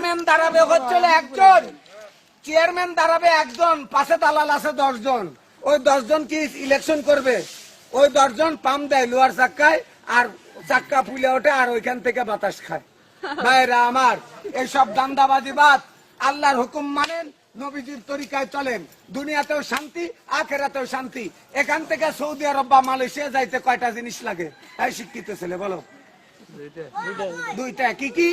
Chairman দাঁড়াবে হচ্ছিল একজন। চেয়ারম্যান দাঁড়াবে একজন, পাশে দালাল আছে দশজন। ওই দশজন কি ইলেকশন করবে? ওই দশজন পাম দেয় লোহার চাক্কায় আর চাক্কা ফুলে ওঠে আর ওইখান থেকে বাতাস খায়। ভাইরা আমার, এইসব দান্দাবাজি বাদ, আল্লাহর হুকুম মানেন, নবীজির তরিকায় চলেন। দুনিয়াতেও শান্তি, আখেরাতেও শান্তি। এখান থেকে সৌদি আরব বা মালয়েশিয়া যাইতে কয়টা জিনিস লাগে? শিক্ষিত ছেলে, বলো। দুইটা, কি কি?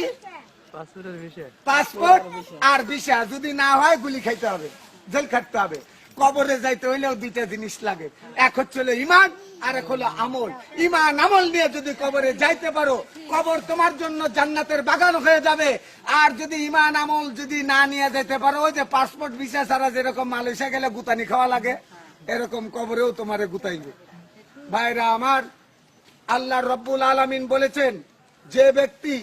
পাসপোর্ট আর। ভিসা যদি না হয় গুলি খাইতে হবে জেল খাটতে হবে। কবরে যাইতে হইলেও দুইটা জিনিস লাগে। এক হচ্ছে হলো ইমান আর এক হলো আমল। ইমান আমল নিয়ে যদি কবরে যাইতে পারো কবর তোমার জন্য জান্নাতের বাগান হয়ে যাবে। আর যদি ইমান আমল যদি না নিয়ে যেতে পারো ওই যে পাসপোর্ট ভিসা ছাড়া যেরকম মালয়েশিয়া গেলে গুতানি খাওয়া লাগে এরকম কবরেও তোমারে গুতাইবে। ভাইরা আমার আল্লাহ রব্বুল আলামিন বলেছেন যে ব্যক্তি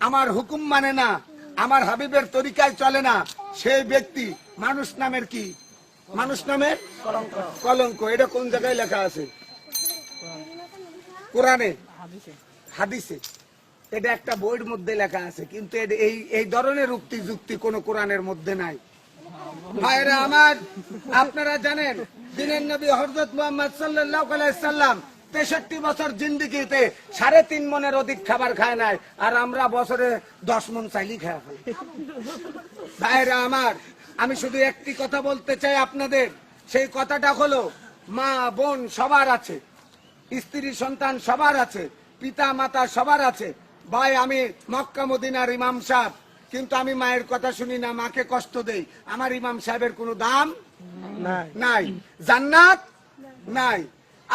আমার হুকুম মানে না, আমার হাবিবের তরিকায় চলে না, সেই ব্যক্তি মানুষ নামের কি? মানুষ নামের? কলঙ্ক। এটা কোন জায়গায় লেখা আছে? কোরআনে? হাদিসে। এটা একটা বইয়ের মধ্যে লেখা আছে, কিন্তু এই এই ধরনের উক্তি যুক্তি কোন কোরআনের মধ্যে নাই। ভাইরা আমার, আপনারা জানেন, দিনের নবী হজরত মোহাম্মদ সাল্লাহ সাল্লাম তেষট্টি বছর জিন্দিগিতে সাড়ে তিন মনের অধিক খাবার খায় নাই আর আমরা বছরে দশ মন চাইলি খায়। ভাইরা আমার আমি শুধু একটি কথা বলতে চাই আপনাদের। সেই কথাটা হলো মা বোন সবার আছে স্ত্রী সন্তান সবার আছে পিতা মাতা সবার আছে। ভাই আমি মক্কা মদিনার ইমাম সাহেব কিন্তু আমি মায়ের কথা শুনি না মাকে কষ্ট দেই। আমার ইমাম সাহেবের কোনো দাম নাই। জান্নাত? নাই।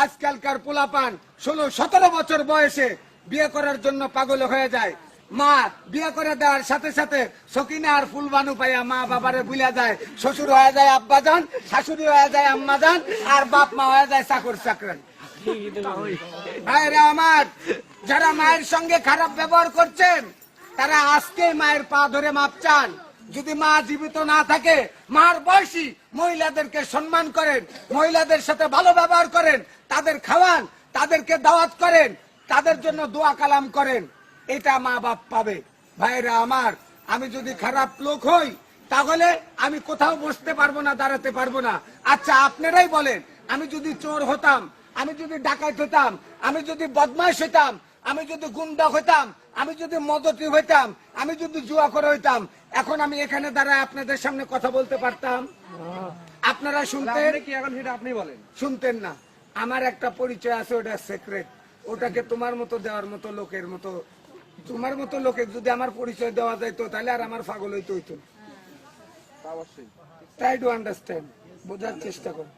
আজকালকার পোলাপান ষোলো, সতেরো বছর বয়সে বিয়ে করার জন্য পাগল হয়ে যায়। মা, বিয়ে করে দেওয়ার সাথে সাথে সকিনা আর ফুলবানু পাইয়া মা বাবারে বুলা যায়। শ্বশুর হয়ে যায় আব্বাজান শাশুড়ি হয়ে যায় আম্মাজান আর বাপ মা হয়ে যায় চাকর চাকরান। আমার, যারা মায়ের সঙ্গে খারাপ ব্যবহার করছেন, তারা আজকে মায়ের পা ধরে মাপ চান। যদি মা জীবিত না থাকে, মার বয়সী মহিলাদেরকে সম্মান করেন, মহিলাদের সাথে ভালো ব্যবহার করেন তাদের খাওয়ান তাদেরকে দাওয়াত করেন তাদের জন্য দোয়া কালাম করেন। এটা মা বাপ পাবে। ভাইরা আমার আমি যদি খারাপ লোক হই তাহলে আমি কোথাও বসতে পারব না দাঁড়াতে পারব না। আচ্ছা আপনারাই বলেন আমি যদি চোর হতাম আমি যদি ডাকাত হতাম আমি যদি বদমাইশ হতাম আমি যদি গুন্ডা হইতাম আমি যদি মদতি হইতাম আমি যদি জুয়া করে হইতাম এখন আমি এখানে দাঁড়ায় আপনাদের সামনে কথা বলতে পারতাম? আপনারা শুনতেন? কি এখন সেটা আপনি বলেন? শুনতেন না। আমার একটা পরিচয় আছে ওটা সিক্রেট ওটাকে তোমার মতো দেওয়ার মতো লোকের মতো তোমার মতো লোকের যদি আমার পরিচয় দেওয়া যায় তো তাহলে আর আমার পাগল হইতে হইতো ট্রাই টু আন্ডারস্ট্যান্ড বোঝার চেষ্টা করো।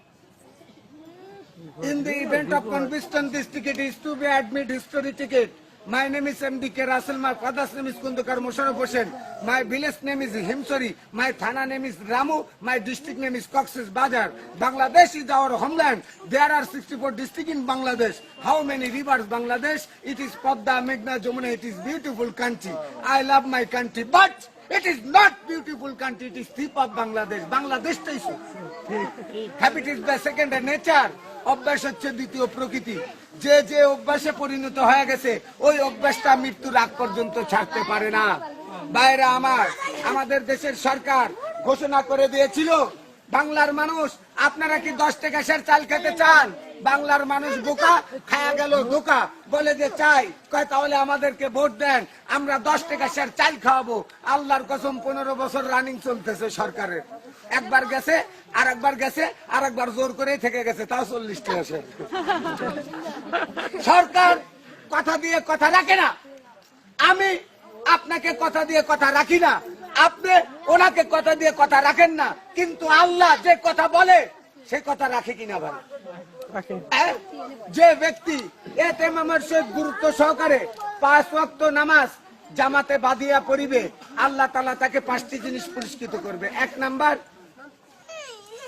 In the event of consistent this ticket is to be admit history ticket. My name is mdk russell my father's name is kundukar musharraf hossain my village name is himsori my thana name is ramu my district name is cox's bazar bangladesh is our homeland there are 64 districts in bangladesh how many rivers bangladesh it is padda meghna jamuna it is beautiful country i love my country but it is not beautiful country, it is thief of Bangladesh. Bangladesh is the second nature. অভ্যাস হচ্ছে দ্বিতীয় প্রকৃতি। যে যে অভ্যাসে পরিণত হয়ে গেছে, ওই অভ্যাসটা মৃত্যুর আগ পর্যন্ত ছাড়তে পারে না। বাইরে আমার, আমাদের দেশের সরকার ঘোষণা করে দিয়েছিল, বাংলার মানুষ, আপনারা কি দশ টাকা সের চাল খেতে চান? বাংলার মানুষ বোকা, খায়া গেল ধোকা বলে যে চাই, কয় তাহলে আমাদেরকে ভোট দেন, আমরা দশ টাকা সের চাল খাওয়াবো। আল্লাহর কসম, পনেরো বছর রানিং চলতেছে সরকারের। একবার গেছে আর একবার গেছে আর একবার জোর করে থেকে গেছে তাও চল্লিশ টাকা সরকার কথা দিয়ে কথা রাখে না। আমি আপনাকে কথা দিয়ে কথা রাখি না। আপনি ওনাকে কথা দিয়ে কথা রাখেন না। কিন্তু আল্লাহ যে কথা বলে সে কথা রাখে কিনা ভাই? হ্যাঁ? যে ব্যক্তি এতে আমার সহিত গুরুত্ব সহকারে পাঁচ ওয়াক্ত নামাজ জামাতে বাদিয়া পড়িবে আল্লাহ তালা তাকে পাঁচটি জিনিস পুরস্কৃত করবে। এক নাম্বার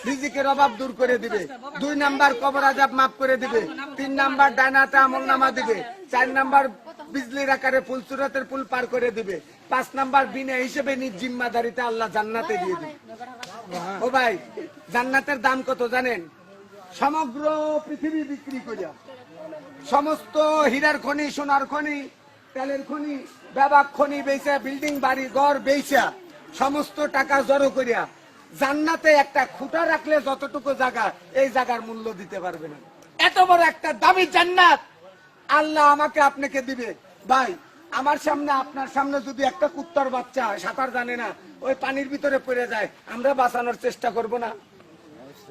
রিজিকের অভাব দূর করে দিবে। দুই নাম্বার কবর আজাব মাফ করে দিবে। তিন নাম্বার ডানাতে আমল নামা দিবে। চার নাম্বার বিজলির আকারে ফুল সুরতের পুল পার করে দিবে। পাঁচ নাম্বার বিনা হিসেবে নিজ জিম্মাদারিতে আল্লাহ জান্নাতে দিয়ে দিবে। ও ভাই, জান্নাতের দাম কত জানেন? সমগ্র পৃথিবী বিক্রি করিয়া। সমস্ত হীরার খনি, সোনার খনি, তেলের খনি, ব্যাবাক খনি বেচা বিল্ডিং বাড়ি, ঘর বেচা সমস্ত টাকা জড়ো করিয়া জান্নাতে একটা খুঁটা রাখলে যতটুকু জায়গা, এই জায়গার মূল্য দিতে পারবে না। এত বড় একটা দামি জান্নাত। আল্লাহ আমাকে আপনাকে দিবে। ভাই, আমার সামনে, আপনার সামনে যদি একটা কুত্তার বাচ্চা, সাঁতার জানে না, ওই পানির ভিতরে পড়ে যায়, আমরা বাঁচানোর চেষ্টা করব না।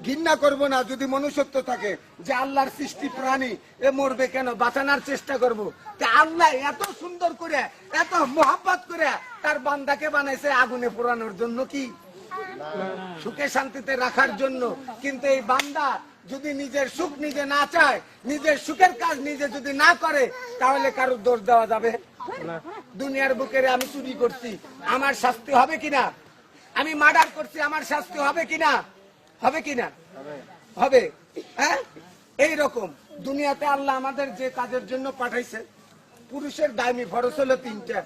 ঘৃণা করব না, যদি মনুষ্যত্ব থাকে যে আল্লাহর সৃষ্টি প্রাণী, এ মরবে কেন? বাঁচানোর চেষ্টা করব। তা আল্লাহ এত সুন্দর করে, এত মোহাব্বত করে, তার বান্দাকে বানাইছে আগুনে পোড়ানোর জন্য কি? সুখে শান্তিতে রাখার জন্য। কিন্তু এই বান্দা যদি নিজের সুখ নিজে না চায়, নিজের সুখের কাজ নিজে যদি না করে, তাহলে কারোর দোষ দেওয়া যাবে? দুনিয়ার বুকের আমি চুরি করছি। আমার শাস্তি হবে কিনা? আমি মার্ডার করছি, আমার শাস্তি হবে কিনা? হবে কিনা? হবে। হ্যাঁ? এই রকম দুনিয়াতে আল্লাহ আমাদের যে কাজের জন্য পাঠাইছে, পুরুষের দায়মি ফরজ হলো তিনটা।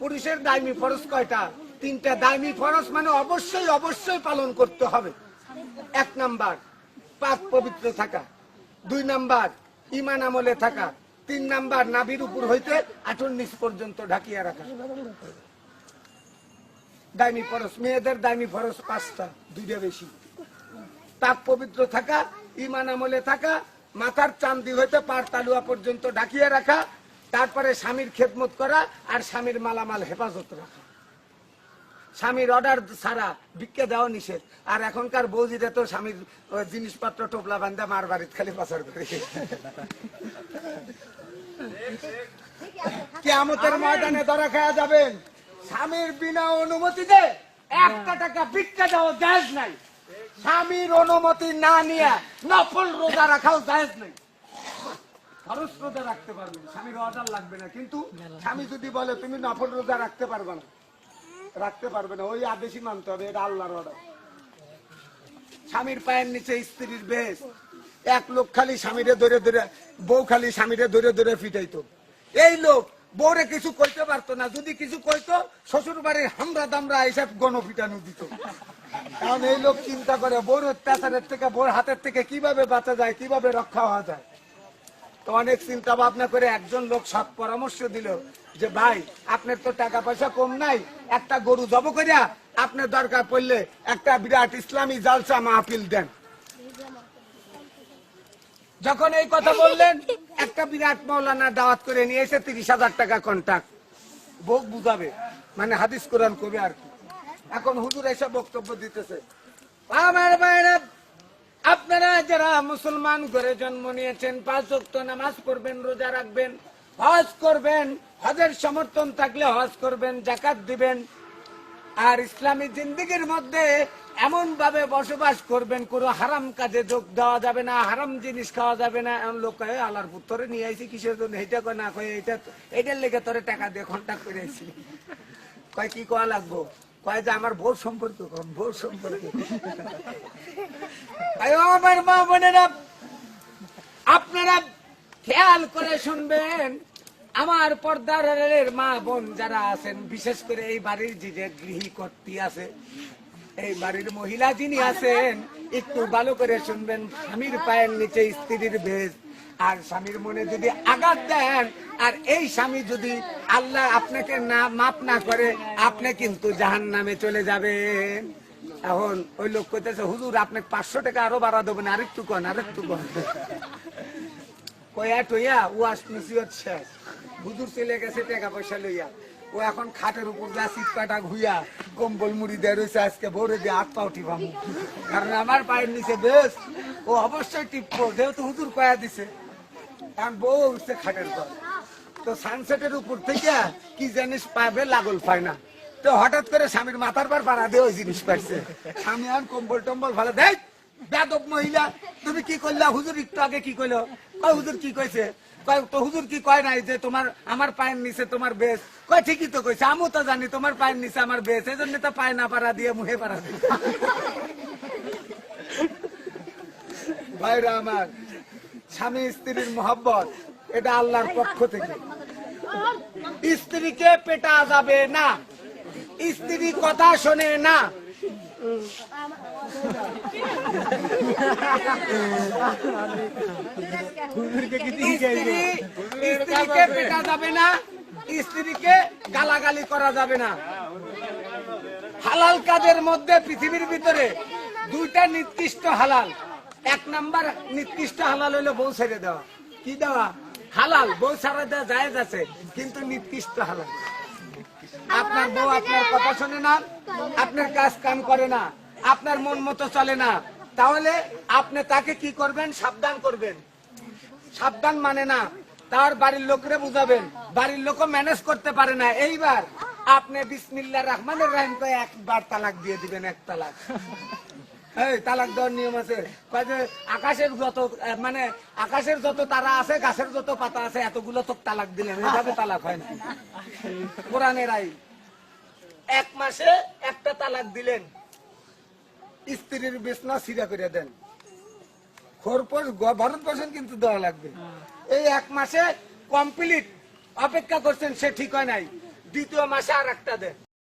পুরুষের দায়মি ফরজ কয়টা? তিনটা দায়মি ফরজ মানে অবশ্যই অবশ্যই পালন করতে হবে। এক নাম্বার, পাক পবিত্র থাকা। দুই নাম্বার ইমান আমলে থাকা। তিন নাম্বার, নাভির উপর হইতে আঠুর নিচ পর্যন্ত ঢাকিয়া রাখা। দায়মি ফরজ, মেয়েদের দায়মি ফরজ পাঁচটা, দুইটা বেশি। পাক পবিত্র থাকা ইমান আমলে থাকা, মাথার চান্দি হইতে পার তালুয়া পর্যন্ত ঢাকিয়ে রাখা, তারপরে স্বামীর খেদমত করা আর স্বামীর মালামাল হেফাজত রাখা। স্বামীর অর্ডার ছাড়া ভিক্ষা দেওয়া নিষেধ। আর এখনকার বৌজিরা তো স্বামীর জিনিসপত্র টোপলা বান্ধা মার বাড়িতে খালি পাচার করে। কেমতের ময়দানে ধরা খাওয়া যাবেন। স্বামীর বিনা অনুমতিতে একটা টাকা ভিক্ষা দেওয়া জায়েজ নাই। স্বামীর অনুমতি না নিয়ে নফল রোজা রাখাও জায়েজ নাই। খরচ রোজা রাখতে পারবেন স্বামীর অর্ডার লাগবে না। কিন্তু স্বামী যদি বলে তুমি নফল রোজা রাখতে পারবে না। রাখতে পারবে না, ওই আদেশই মানতে হবে, এটা আল্লাহর অর্ডার স্বামীর পায়ের নিচে স্ত্রীর বেশ। এক লোক খালি স্বামীরে ধরে ধরে, বউ খালি স্বামীরে ধরে ধরে ফিটাইতো। এই লোক বউরে কিছু কইতে পারতো না, যদি কিছু কইতো শ্বশুর বাড়ির হামরা দামরা এইসব গণ ফিটানো দিত। কারণ এই লোক চিন্তা করে, বউর অত্যাচারের থেকে, বউর হাতের থেকে কীভাবে বাঁচা যায়, কীভাবে রক্ষা হওয়া যায়। অনেক চিন্তা ভাবনা করে একজন লোক সৎ পরামর্শ দিল যে, ভাই, আপনার তো টাকা পয়সা কম নাই, একটা গরু জব করিয়া আপনার দরকার পড়লে একটা বিরাট ইসলামী জালসা মাহফিল দেন। যখন এই কথা বললেন, একটা বিরাট মৌলানা দাওয়াত করে নিয়ে এসে তিরিশ হাজার টাকা কন্ট্যাক্ট বোক বুঝাবে মানে হাদিস কোরআন কবি আর কি। এখন হুজুর এসে বক্তব্য দিতেছে। আমার আপনারা যারা মুসলমান ঘরে জন্ম নিয়েছেন, পাঁচ ওয়াক্ত নামাজ পড়বেন, রোজা রাখবেন, হজ করবেন, হজের সমর্থন থাকলে হজ করবেন, জাকাত দিবেন, আর ইসলামী জিন্দিগির মধ্যে এমন ভাবে বসবাস করবেন, কোনো হারাম কাজে যোগ দেওয়া যাবে না, হারাম জিনিস খাওয়া যাবে না। এমন লোক কয়ে, আল্লাহর পুত্তরে নিয়ে আইছি কিসের জন্য? এইটা কয়, না কয়ে, এইটা, এইটার লেগে তোরে টাকা দিয়ে কন্ট্যাক্ট করে আইছি। কয়, কি কয়া লাগবো? কয় যে আমার ভোট সম্পর্ক আমার মা বোনেরা, আপনারা খেয়াল করে শুনবেন, আমার পর্দার আড়ালের মা বোন যারা আছেন, বিশেষ করে এই বাড়ির যে যে গৃহী আছে, এই বাড়ির মহিলা যিনি আছেন, একটু ভালো করে শুনবেন, স্বামীর পায়ের নিচে স্ত্রীর বেশ আর স্বামীর মনে যদি আঘাত দেন, আর এই স্বামী যদি আল্লাহ আপনাকে না মাপ না করে, আপনি কিন্তু জাহান নামে চলে যাবেন। এখন ওই লোক কইতেছে, হুজুর, আপনি পাঁচশো টাকা আরও বাড়া দেবেন, আরেকটু কন আরেকটু কন। কয়া টইয়া, ও আসনসিয়ত শেষ। হুজুর চলে গেছে, টাকা পয়সা লইয়া। ও এখন খাটের উপর যা শীত কাটা ঘুইয়া কম্বল মুড়ি দেয় রয়েছে আজকে ভোরে দিয়ে হাত পাও টিপামু কারণ আমার পায়ের নিচে বেশ, ও অবশ্যই টিপবো, যেহেতু হুজুর কয়া দিছে। উপর কি জিনিস পাবে লাগল হঠাৎ করে স্বামীর ওই জিনিস কম্বল টম্বল তুমি কি আগে কি কি কি কয় নাই যে আমার পায়ের নিচে তোমার বেশ? কয়, ঠিকই তো কইছে, আমিও তো জানি তোমার পায়ের নিচে আমার বেশ এই জন্য তো পায় না পাড়া দিয়ে মুহে পাড়া ভাইরা আমার স্বামী স্ত্রীর মোহব্বত এটা আল্লাহর পক্ষ থেকে। স্ত্রীকে পেটা যাবে না স্ত্রী কথা শোনে না। স্ত্রীকে পেটা যাবে না স্ত্রীকে গালাগালি করা যাবে না। হালাল কাজের মধ্যে পৃথিবীর ভিতরে দুইটা নির্দিষ্ট হালাল। এক নাম্বার নির্দিষ্ট হালাল হলো বউ ছেড়ে দেওয়া। কি দেওয়া? হালাল, বউ ছেড়ে দেওয়া জায়েজ আছে, কিন্তু নির্দিষ্ট হালাল। আপনার বউ আপনার কথা শোনে না, আপনার কাজ কাম করে না, আপনার মন মতো চলে না। তাহলে আপনি তাকে কি করবেন? সাবধান করবেন। সাবধান মানে না, তার বাড়ির লোকরে বুঝাবেন। বাড়ির লোকও ম্যানেজ করতে পারে না। এইবার আপনি বিসমিল্লা রহমানের রহিম একবার তালাক দিয়ে দিবেন, এক তালাক। মানে একটা তালাক দিলেন। স্ত্রীর বিছনা সিরা করে দেন। ভরণ পোষণ কিন্তু দেওয়া লাগবে। এই এক মাসে কমপ্লিট। অপেক্ষা করছেন, সে ঠিক হয় নাই। দ্বিতীয় মাসে আর একটা দেন।